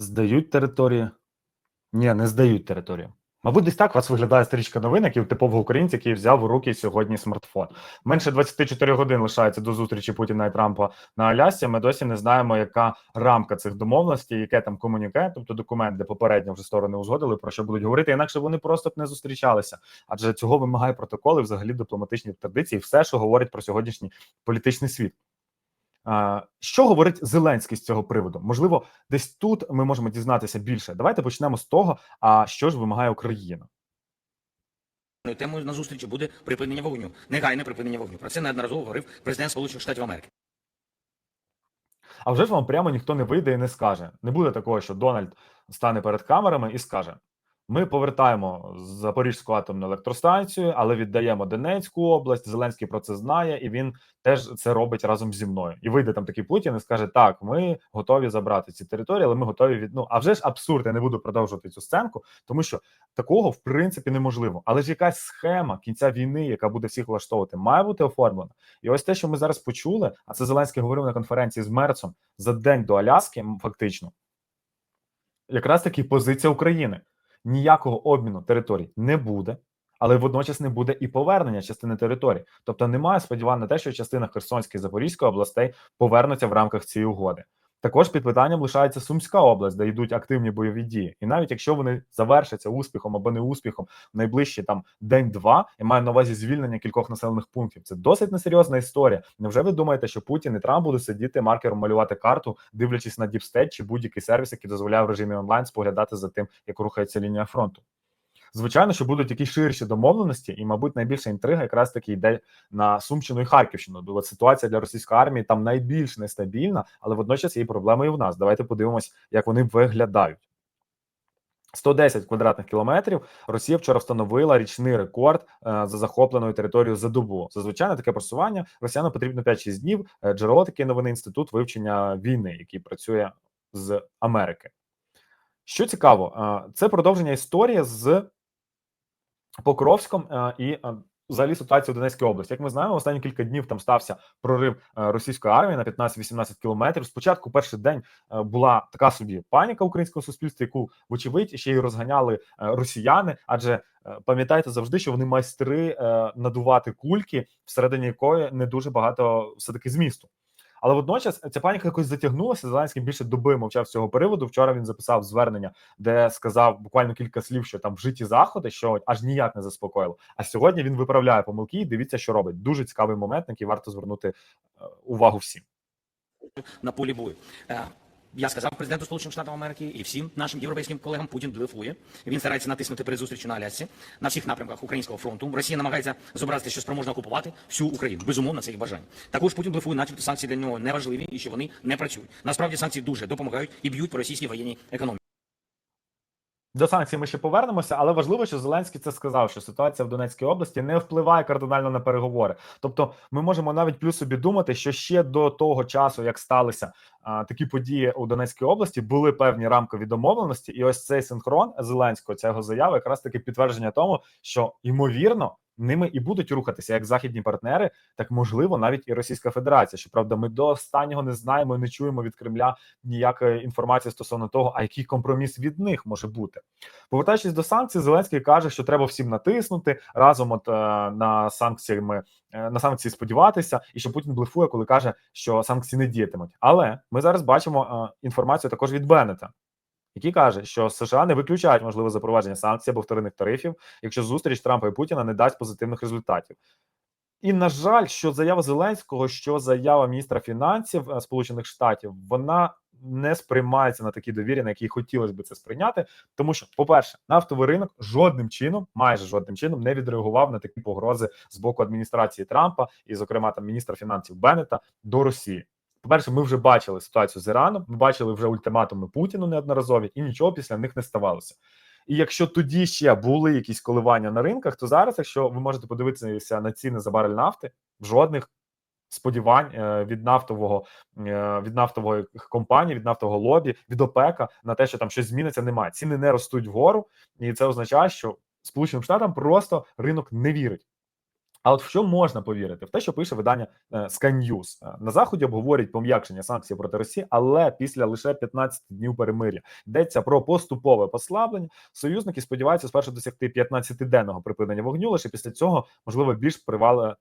Здають території? Ні, не здають територію. Мабуть, десь так у вас виглядає стрічка новин, як і у типового українця, який взяв у руки сьогодні смартфон. Менше 24 годин лишається до зустрічі Путіна і Трампа на Алясці. Ми досі не знаємо, яка рамка цих домовленостей, яке там комуніке, тобто документ, де попередньо вже сторони узгодили про що будуть говорити. Інакше вони просто б не зустрічалися. Адже цього вимагає протоколи, взагалі дипломатичні традиції, все, що говорить про сьогоднішній політичний світ. Що говорить Зеленський з цього приводу? Можливо, десь тут ми можемо дізнатися більше. Давайте почнемо з того, а що ж вимагає Україна. Темою на зустрічі буде припинення вогню, негайне припинення вогню. Про це неодноразово говорив президент Сполучених Штатів Америки. А вже ж вам прямо ніхто не вийде і не скаже. Не буде такого, що Дональд стане перед камерами і скаже: ми повертаємо Запорізьку атомну електростанцію, але віддаємо Донецьку область. Зеленський про це знає, і він теж це робить разом зі мною. І вийде там такий Путін і скаже: Так, ми готові забрати ці території, але ми готові від ну а вже ж абсурд. Я не буду продовжувати цю сценку, тому що такого в принципі неможливо. Але ж якась схема кінця війни, яка буде всіх влаштовувати, має бути оформлена. І ось те, що ми зараз почули, а це Зеленський говорив на конференції з Мерцом за день до Аляски, фактично, якраз таки позиція України ніякого обміну територій не буде, але водночас не буде і повернення частини території. Тобто немає сподівань на те, що частина Херсонської і Запорізької областей повернуться в рамках цієї угоди. Також під питанням лишається Сумська область, де йдуть активні бойові дії, і навіть якщо вони завершаться успіхом або не успіхом в найближчі там день-два, я маю на увазі звільнення кількох населених пунктів. Це досить несерйозна історія. Невже ви думаєте, що Путін і Трамп будуть сидіти маркером малювати карту, дивлячись на діпстейт чи будь-який сервіс, який дозволяє в режимі онлайн споглядати за тим, як рухається лінія фронту? Звичайно, що будуть якісь ширші домовленості, і, мабуть, найбільша інтрига якраз таки йде на Сумщину і Харківщину. Бо ситуація для російської армії там найбільш нестабільна, але водночас є проблеми і в нас. Давайте подивимось, як вони виглядають. 110 квадратних кілометрів Росія вчора встановила річний рекорд е, за захопленою територією за добу. Зазвичай на таке просування росіянам потрібно 5-6 днів. Е, джерело таке новини інститут вивчення війни, який працює з Америки. Що цікаво, е, це продовження історії з Покровськом е, і е, взагалі ситуацію в Донецькій області. Як ми знаємо, останні кілька днів там стався прорив е, російської армії на 15-18 кілометрів. Спочатку перший день була така собі паніка українського суспільства, яку вочевидь ще й розганяли росіяни, адже пам'ятайте завжди, що вони майстри надувати кульки, всередині якої не дуже багато все таки змісту. Але водночас ця паніка якось затягнулася. Зеленський більше доби мовчав з цього приводу. Вчора він записав звернення, де сказав буквально кілька слів, що там вжиті заходи, що аж ніяк не заспокоїло. А сьогодні він виправляє помилки. і Дивіться, що робить. Дуже цікавий момент, на який варто звернути е, увагу всім на полі бою. Я сказав президенту Сполучених Штатів Америки і всім нашим європейським колегам Путін блефує. Він старається натиснути перед зустрічю на Алясці на всіх напрямках українського фронту. Росія намагається зобразити, що спроможна окупувати всю Україну. Безумовно, це їх бажання. Також Путін блефує, начебто санкції для нього не важливі і що вони не працюють. Насправді санкції дуже допомагають і б'ють по російській воєнній економіці. До санкцій ми ще повернемося, але важливо, що Зеленський це сказав, що ситуація в Донецькій області не впливає кардинально на переговори. Тобто, ми можемо навіть плюс собі думати, що ще до того часу, як сталися а, такі події у Донецькій області, були певні рамкові домовленості, і ось цей синхрон Зеленського ця його заява, якраз таки підтвердження тому, що ймовірно ними і будуть рухатися як західні партнери, так можливо, навіть і Російська Федерація. Щоправда, ми до останнього не знаємо, не чуємо від Кремля ніякої інформації стосовно того, а який компроміс від них може бути. Повертаючись до санкцій, Зеленський каже, що треба всім натиснути разом. От е, на санкціями е, на санкції сподіватися, і що Путін блефує, коли каже, що санкції не діятимуть. Але ми зараз бачимо е, інформацію також від Беннета який каже, що США не виключають можливе запровадження санкцій або вторинних тарифів, якщо зустріч Трампа і Путіна не дасть позитивних результатів. І на жаль, що заява Зеленського, що заява міністра фінансів е, Сполучених Штатів, вона не сприймається на такі довірі, на які хотілося б це сприйняти, тому що, по-перше, нафтовий ринок жодним чином, майже жодним чином, не відреагував на такі погрози з боку адміністрації Трампа і, зокрема, там міністра фінансів Беннета до Росії. По-перше, ми вже бачили ситуацію з Іраном, ми бачили вже ультиматуми Путіну неодноразові, і нічого після них не ставалося. І якщо тоді ще були якісь коливання на ринках, то зараз, якщо ви можете подивитися на ціни за барель нафти, жодних сподівань е, від нафтового е, від нафтової компанії, від нафтового лобі, від ОПЕКа на те, що там щось зміниться, немає. Ціни не ростуть вгору, і це означає, що Сполученим Штатам просто ринок не вірить. А от в що можна повірити? В те, що пише видання е, Sky News. Е, На заході обговорюють пом'якшення санкцій проти Росії, але після лише 15 днів перемир'я йдеться про поступове послаблення. Союзники сподіваються спершу досягти 15-денного припинення вогню. Лише після цього можливо більш привале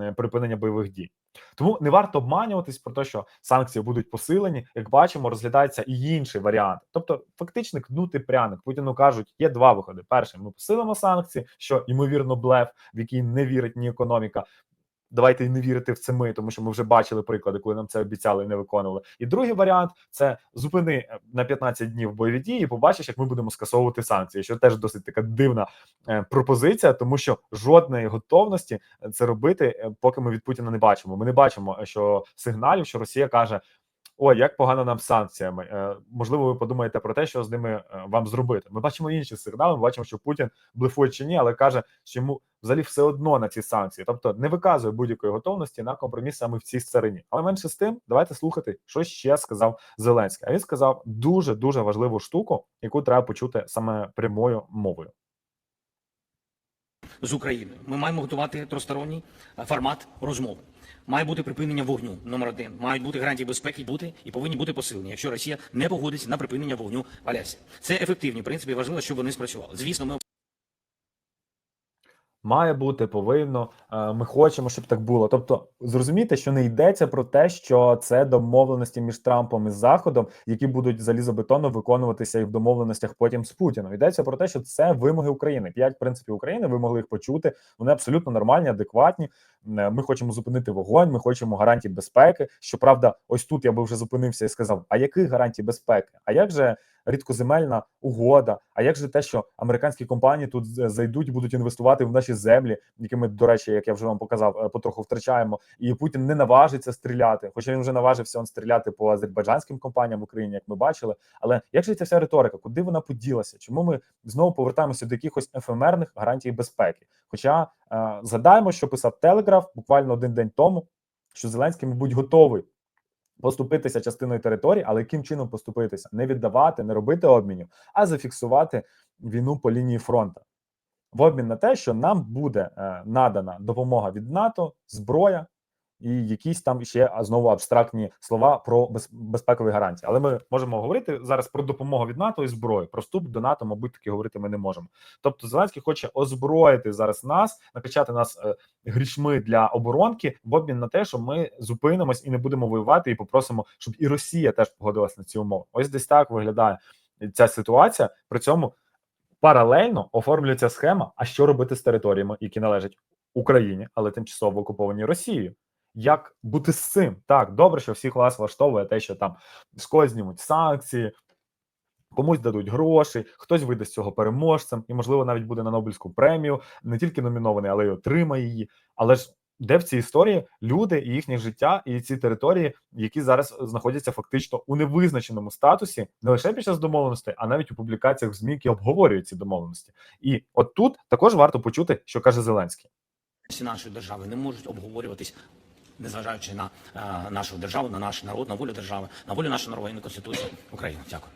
е, припинення бойових дій. Тому не варто обманюватись про те, що санкції будуть посилені. Як бачимо, розглядається і інший варіант. Тобто, фактично кнути пряник. Путіну кажуть, є два виходи: перший, ми посилимо санкції, що ймовірно блеф, в який не вірить ні економіка. Давайте не вірити в це ми, тому що ми вже бачили приклади, коли нам це обіцяли і не виконували. І другий варіант це зупини е, на 15 днів бойові дії, і побачиш, як ми будемо скасовувати санкції. Що теж досить така дивна е, пропозиція, тому що жодної готовності е, це робити, поки ми від Путіна не бачимо. Ми не бачимо, що сигналів, що Росія каже. Ой, як погано нам санкціями. Е, можливо, ви подумаєте про те, що з ними е, вам зробити. Ми бачимо інші сигнали. Ми бачимо, що Путін блефує чи ні, але каже, що йому взагалі все одно на ці санкції, тобто не виказує будь-якої готовності на компроміс саме в цій царині. Але менше з тим, давайте слухати, що ще сказав Зеленський. А він сказав дуже дуже важливу штуку, яку треба почути саме прямою мовою. З Україною. Ми маємо готувати тристоронній е, формат розмов. Має бути припинення вогню. Номер один. Мають бути гарантії безпеки бути і повинні бути посилені, якщо Росія не погодиться на припинення вогню в Алясі. Це ефективні принципи. Важливо, щоб вони спрацювали. Звісно, ми Має бути, повинно. е, Ми хочемо, щоб так було. Тобто, зрозумійте, що не йдеться про те, що це домовленості між Трампом і Заходом, які будуть залізобетонно виконуватися і в домовленостях потім з Путіном. Йдеться про те, що це вимоги України. П'ять принципів України. Ви могли їх почути. Вони абсолютно нормальні, адекватні. Е, Ми хочемо зупинити вогонь. Ми хочемо гарантій безпеки. Щоправда, ось тут я би вже зупинився і сказав: а яких гарантій безпеки? А як же рідкоземельна угода? А як же те, що американські компанії тут зайдуть, будуть інвестувати в наші землі, які ми, до речі, як я вже вам показав, е, потроху втрачаємо, і Путін не наважиться стріляти, хоча він вже наважився он стріляти по азербайджанським компаніям в Україні, як ми бачили. Але як же ця вся риторика? Куди вона поділася? Чому ми знову повертаємося до якихось ефемерних гарантій безпеки? Хоча е, згадаємо, що писав Телеграф буквально один день тому, що Зеленський, мабуть, готовий поступитися частиною території, але яким чином поступитися? Не віддавати, не робити обмінів, а зафіксувати війну по лінії фронту. В обмін на те, що нам буде е, надана допомога від НАТО, зброя і якісь там ще знову абстрактні слова про без, безпекові гарантії. Але ми можемо говорити зараз про допомогу від НАТО і зброю. Про вступ до НАТО, мабуть, таки говорити ми не можемо. Тобто, Зеленський хоче озброїти зараз нас, накачати нас е, грішми для оборонки в обмін на те, що ми зупинимось і не будемо воювати, і попросимо, щоб і Росія теж погодилась на ці умови. Ось десь так виглядає ця ситуація. При цьому паралельно оформлюється схема. А що робити з територіями, які належать Україні, але тимчасово окуповані Росією? Як бути з цим? Так, добре, що всіх вас влаштовує те, що там з санкції, комусь дадуть гроші, хтось вийде з цього переможцем, і, можливо, навіть буде на Нобелівську премію, не тільки номінований, але й отримає її. Але ж де в цій історії люди і їхнє життя, і ці території, які зараз знаходяться фактично у невизначеному статусі, не лише під час домовленостей, а навіть у публікаціях в ЗМІ, які обговорюють ці домовленості. І от тут також варто почути, що каже Зеленський. всі нашої держави не можуть обговорюватись, незважаючи на е, нашу державу, на наш народ, на волю держави, на волю нашої народної конституції України. Дякую.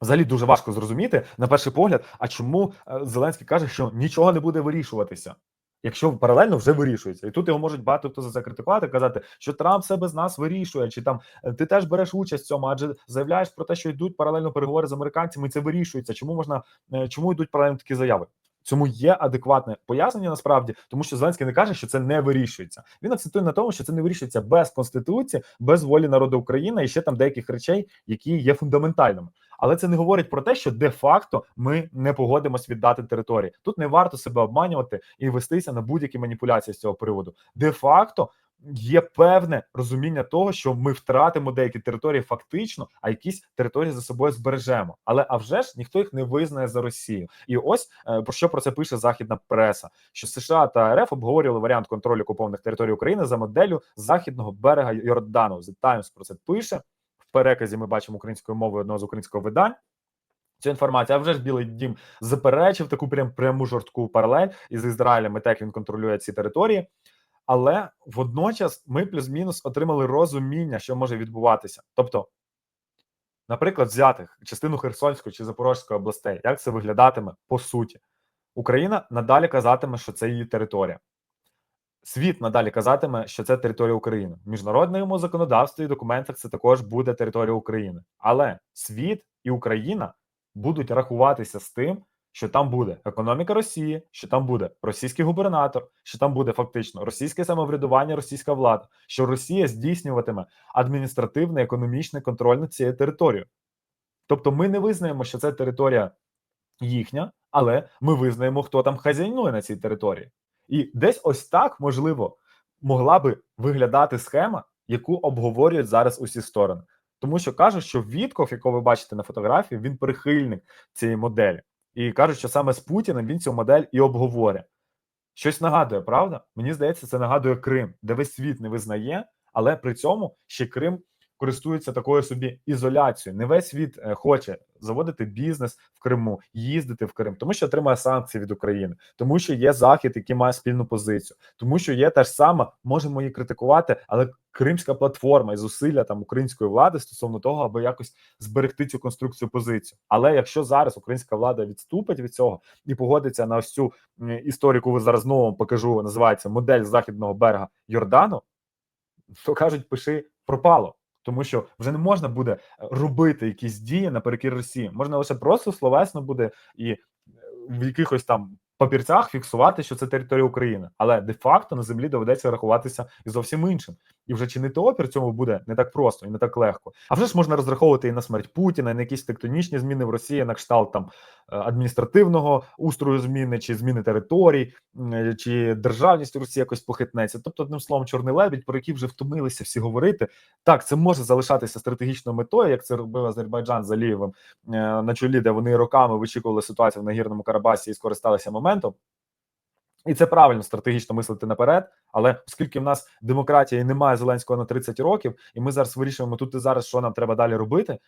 Взагалі дуже важко зрозуміти на перший погляд, а чому е, Зеленський каже, що нічого не буде вирішуватися, якщо паралельно вже вирішується, і тут його можуть багато хто за це критикувати, казати, що Трамп все без нас вирішує, чи там е, ти теж береш участь в цьому, адже заявляєш про те, що йдуть паралельно переговори з американцями, і це вирішується. Чому можна чому йдуть паралельно такі заяви? Цьому є адекватне пояснення насправді, тому що Зеленський не каже, що це не вирішується. Він акцентує на тому, що це не вирішується без конституції, без волі народу України і ще там деяких речей, які є фундаментальними. Але це не говорить про те, що де-факто ми не погодимось віддати території. Тут не варто себе обманювати і вестися на будь-які маніпуляції з цього приводу. Де-факто є певне розуміння того, що ми втратимо деякі території фактично, а якісь території за собою збережемо. Але а вже ж ніхто їх не визнає за Росію. І ось е, про що про це пише західна преса: що США та РФ обговорювали варіант контролю окупованих територій України за моделлю західного берега Йордану. The Times про це пише в переказі. Ми бачимо українською мовою одного з українського видань. Цю інформацію, а вже ж Білий Дім заперечив таку прям пряму жорстку паралель із Ізраїлем і те, як він контролює ці території. Але водночас ми плюс-мінус отримали розуміння, що може відбуватися. Тобто, наприклад, взяти частину Херсонської чи Запорозької областей, як це виглядатиме по суті. Україна надалі казатиме, що це її територія. Світ надалі казатиме, що це територія України. В міжнародному законодавстві і документах це також буде територія України. Але світ і Україна будуть рахуватися з тим, що там буде економіка Росії, що там буде російський губернатор, що там буде фактично російське самоврядування, російська влада, що Росія здійснюватиме адміністративний економічний контроль над цією територією. Тобто, ми не визнаємо, що це територія їхня, але ми визнаємо, хто там хазяйнує на цій території. І десь ось так, можливо, могла би виглядати схема, яку обговорюють зараз усі сторони. Тому що кажуть, що Вітков, якого ви бачите на фотографії, він прихильник цієї моделі. І кажуть, що саме з Путіним він цю модель і обговорює. Щось нагадує, правда? Мені здається, це нагадує Крим, де весь світ не визнає, але при цьому ще Крим користується такою собі ізоляцією. Не весь світ е, хоче заводити бізнес в Криму, їздити в Крим, тому що отримає санкції від України, тому що є захід, який має спільну позицію, тому що є те ж саме, можемо її критикувати, але кримська платформа і зусилля там української влади стосовно того, аби якось зберегти цю конструкцію позицію. Але якщо зараз українська влада відступить від цього і погодиться на ось цю історію, яку ви зараз знову покажу, називається модель західного берега Йордану, то кажуть, пиши пропало. Тому що вже не можна буде е, робити якісь дії наперекір Росії. Можна лише просто словесно буде і е, в якихось там папірцях фіксувати, що це територія України, але де-факто на землі доведеться рахуватися і зовсім іншим. І вже чинити опір цьому буде не так просто і не так легко. А вже ж можна розраховувати і на смерть Путіна, і на якісь тектонічні зміни в Росії, на кшталт там е, адміністративного устрою зміни, чи зміни територій, е, чи державність Росії якось похитнеться. Тобто, одним словом, чорний лебідь, про який вже втомилися всі говорити. Так, це може залишатися стратегічною метою, як це робив Азербайджан з Алієвим е, на чолі, де вони роками вичікували ситуацію в нагірному Карабасі і скористалися моментом. І це правильно стратегічно мислити наперед. Але оскільки в нас демократія і немає Зеленського на 30 років, і ми зараз вирішуємо тут і зараз, що нам треба далі робити, е,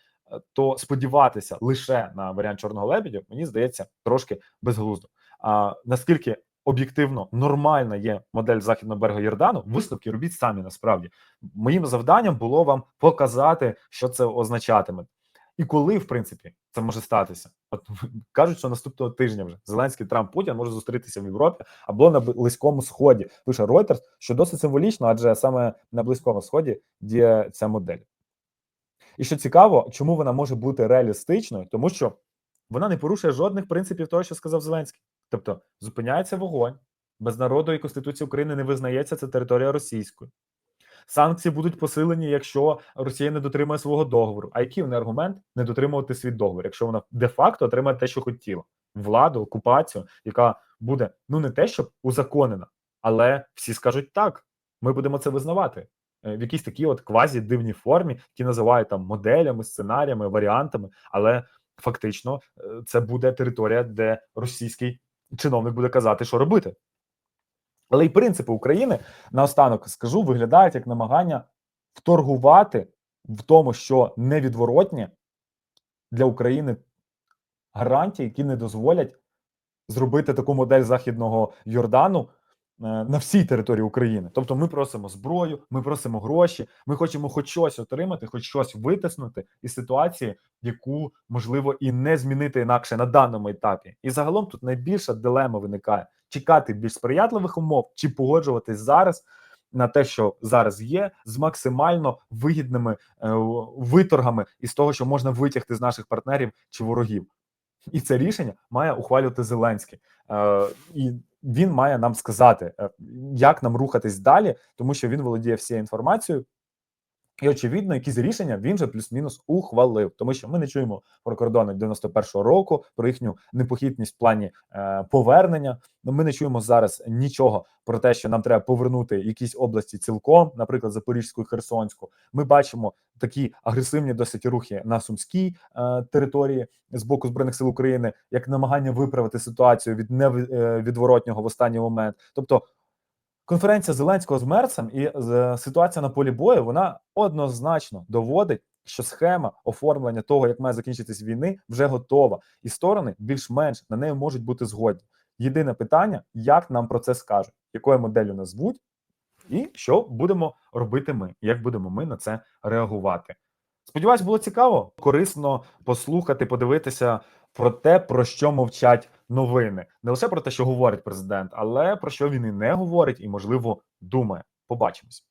то сподіватися лише на варіант чорного лебедя, мені здається, трошки безглуздо. А наскільки об'єктивно нормальна є модель західного берега Йордану, висновки робіть самі насправді. Моїм завданням було вам показати, що це означатиме. І коли, в принципі, це може статися? От кажуть, що наступного тижня вже Зеленський Трамп Путін може зустрітися в Європі або на близькому сході. Пише Reuters, що досить символічно, адже саме на близькому сході діє ця модель. І що цікаво, чому вона може бути реалістичною, тому що вона не порушує жодних принципів того, що сказав Зеленський. Тобто зупиняється вогонь, без народу і Конституції України не визнається це територія російською. Санкції будуть посилені, якщо Росія не дотримує свого договору. А який вони аргумент не дотримувати свій договір, якщо вона де-факто отримає те, що хотіла, владу, окупацію, яка буде ну не те, щоб узаконена, але всі скажуть так. Ми будемо це визнавати Е, в якійсь такій от квазі дивній формі, які називають там моделями, сценаріями, варіантами. Але фактично е, це буде територія, де російський чиновник буде казати, що робити. Але й принципи України наостанок скажу, виглядають як намагання вторгувати в тому, що невідворотні для України гарантії, які не дозволять зробити таку модель західного Йордану на всій території України. Тобто, ми просимо зброю, ми просимо гроші, ми хочемо хоч щось отримати, хоч щось витиснути із ситуації, яку можливо і не змінити інакше на даному етапі. І загалом тут найбільша дилема виникає: чекати більш сприятливих умов чи погоджуватись зараз. На те, що зараз є, з максимально вигідними е, виторгами із того, що можна витягти з наших партнерів чи ворогів, і це рішення має ухвалювати Зеленський, е, і він має нам сказати, е, як нам рухатись далі, тому що він володіє всією інформацією. І очевидно, якісь рішення він же плюс-мінус ухвалив, тому що ми не чуємо про кордони 91-го року, про їхню непохитність в плані е, повернення. Ну, Ми не чуємо зараз нічого про те, що нам треба повернути якісь області цілком, наприклад, Запорізьку і Херсонську. Ми бачимо такі агресивні досить рухи на сумській е, території з боку збройних сил України, як намагання виправити ситуацію від невідворотнього в останній момент. Тобто конференція Зеленського з Мерцем і ситуація на полі бою вона однозначно доводить, що схема оформлення того, як має закінчитись війни, вже готова, і сторони більш-менш на неї можуть бути згодні. Єдине питання, як нам про це скажуть, якою моделлю назвуть, і що будемо робити ми, як будемо ми на це реагувати. Сподіваюсь, було цікаво, корисно послухати, подивитися про те, про що мовчать новини не лише про те, що говорить президент, але про що він і не говорить, і можливо думає. Побачимось.